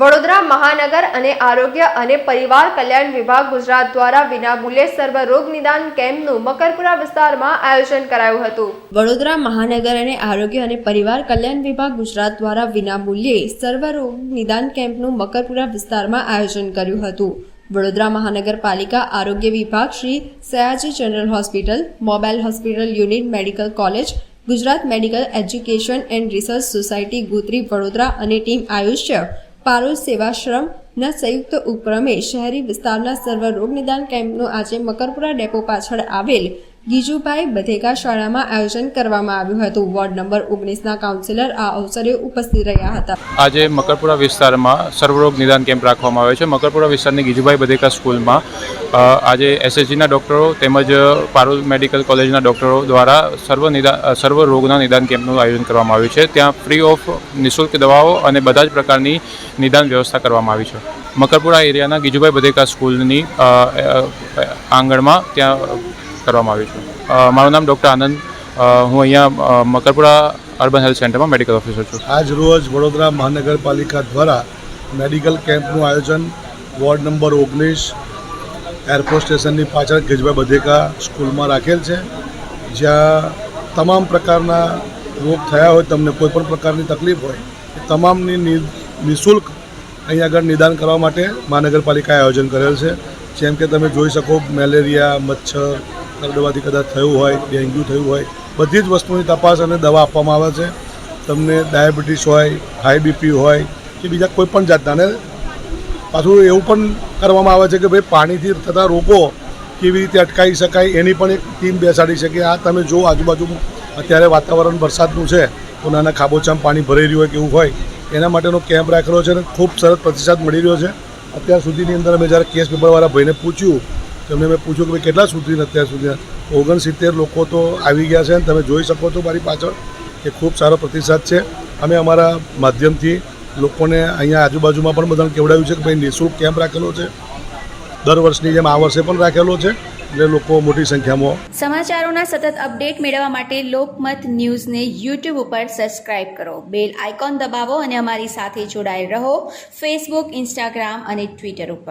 વડોદરા મહાનગર અને આરોગ્ય અને પરિવાર કલ્યાણ વિભાગ ગુજરાત દ્વારા વિનામૂલ્યે સર્વ રોગ નિદાન કેમ્પનું મકરપુરા વિસ્તારમાં આયોજન કરાયું હતું. વડોદરા મહાનગર અને આરોગ્ય અને પરિવાર કલ્યાણ વિભાગ ગુજરાત દ્વારા વિનામૂલ્યે સર્વ રોગ નિદાન કેમ્પનું મકરપુરા વિસ્તારમાં આયોજન કર્યું હતું. વડોદરા મહાનગરપાલિકા આરોગ્ય વિભાગ Shri Sayaji general hospital, mobile hospital unit, medical college, Gujarat medical education and research society Gotri Vadodara અને ટીમ આયુષ્ય પારોલ સેવાશ્રમના સંયુક્ત ઉપક્રમે શહેરી વિસ્તારના સર્વ રોગ નિદાન કેમ્પનું આજે મકરપુરા ડેપો પાછળ આવેલ ગીજુભાઈ બધેકા શાળામાં આયોજન કરવામાં આવ્યું હતું. વોર્ડ નંબર ઓગણીસના કાઉન્સિલર આ અવસરે ઉપસ્થિત રહ્યા હતા. આજે મકરપુરા વિસ્તારમાં સર્વરોગ નિદાન કેમ્પ રાખવામાં આવ્યો છે. મકરપુરા વિસ્તારની ગીજુભાઈ બધેકા સ્કૂલમાં આજે એસએસજીના ડૉક્ટરો તેમજ પારુલ મેડિકલ કોલેજના ડૉક્ટરો દ્વારા સર્વ નિદાન સર્વ રોગના નિદાન કેમ્પનું આયોજન કરવામાં આવ્યું છે. ત્યાં ફ્રી ઓફ નિઃશુલ્ક દવાઓ અને બધા જ પ્રકારની નિદાન વ્યવસ્થા કરવામાં આવી છે. મકરપુરા એરિયાના ગીજુભાઈ બધેકા સ્કૂલની આંગણમાં ત્યાં કરવામાં આવ્યું છે. મારું નામ ડૉક્ટર આનંદ. હું અહીંયા મકરપુરા અર્બન હેલ્થ સેન્ટરમાં મેડિકલ ઓફિસર છું. આજ રોજ વડોદરા મહાનગરપાલિકા દ્વારા મેડિકલ કેમ્પનું આયોજન વોર્ડ નંબર ઓગણીસ એરપોર્ટ સ્ટેશનની પાછળ ગજભાઈ બધેકા સ્કૂલમાં રાખેલ છે. જ્યાં તમામ પ્રકારના રોગ થયા હોય, તમને કોઈ પણ પ્રકારની તકલીફ હોય તમામની નિઃશુલ્ક અહીં આગળ નિદાન કરવા માટે મહાનગરપાલિકાએ આયોજન કરેલ છે. જેમ કે તમે જોઈ શકો, મેલેરિયા, મચ્છર કરડવાથી કદાચ થયું હોય, ડેન્ગ્યુ થયું હોય, બધી જ વસ્તુની તપાસ અને દવા આપવામાં આવે છે. તમને ડાયાબિટીસ હોય, હાઈ બીપી હોય કે બીજા કોઈ પણ જાતના પાછું એવું પણ કરવામાં આવે છે કે ભાઈ પાણીથી થતા રોગો કેવી રીતે અટકાવી શકાય, એની પણ એક ટીમ બેસાડી શકે. આ તમે જો આજુબાજુ અત્યારે વાતાવરણ વરસાદનું છે, તો નાના ખાબોચામાં પાણી ભરાઈ રહ્યું હોય કે એવું હોય, એના માટેનો કેમ્પ રાખેલો છે અને ખૂબ સરસ પ્રતિસાદ મળી રહ્યો છે. અત્યાર સુધીની અંદર અમે જ્યારે કેસ પેપરવાળા ભાઈને પૂછ્યું તો મેં પૂછ્યું કે ભાઈ કેટલા સુધી અત્યાર સુધી? ઓગણસિત્તેર લોકો તો આવી ગયા છે અને તમે જોઈ શકો છો મારી પાછળ કે ખૂબ સારો પ્રતિસાદ છે. અમે અમારા માધ્યમથી લોકોને અહીંયા આજુબાજુમાં પણ બધાને કેવડાવ્યું છે કે ભાઈ નિઃશુલ્ક કેમ્પ રાખેલો છે. દર વર્ષની જેમ આ વર્ષે પણ રાખેલો છે એટલે લોકો મોટી સંખ્યામાં સમાચારોના સતત અપડેટ મેળવવા માટે લોકમત ન્યૂઝને યુટ્યુબ ઉપર સબસ્ક્રાઇબ કરો. બેલ આઇકોન દબાવો અને અમારી સાથે જોડાયેલ રહો. ફેસબુક ઇન્સ્ટાગ્રામ અને ટ્વિટર ઉપર.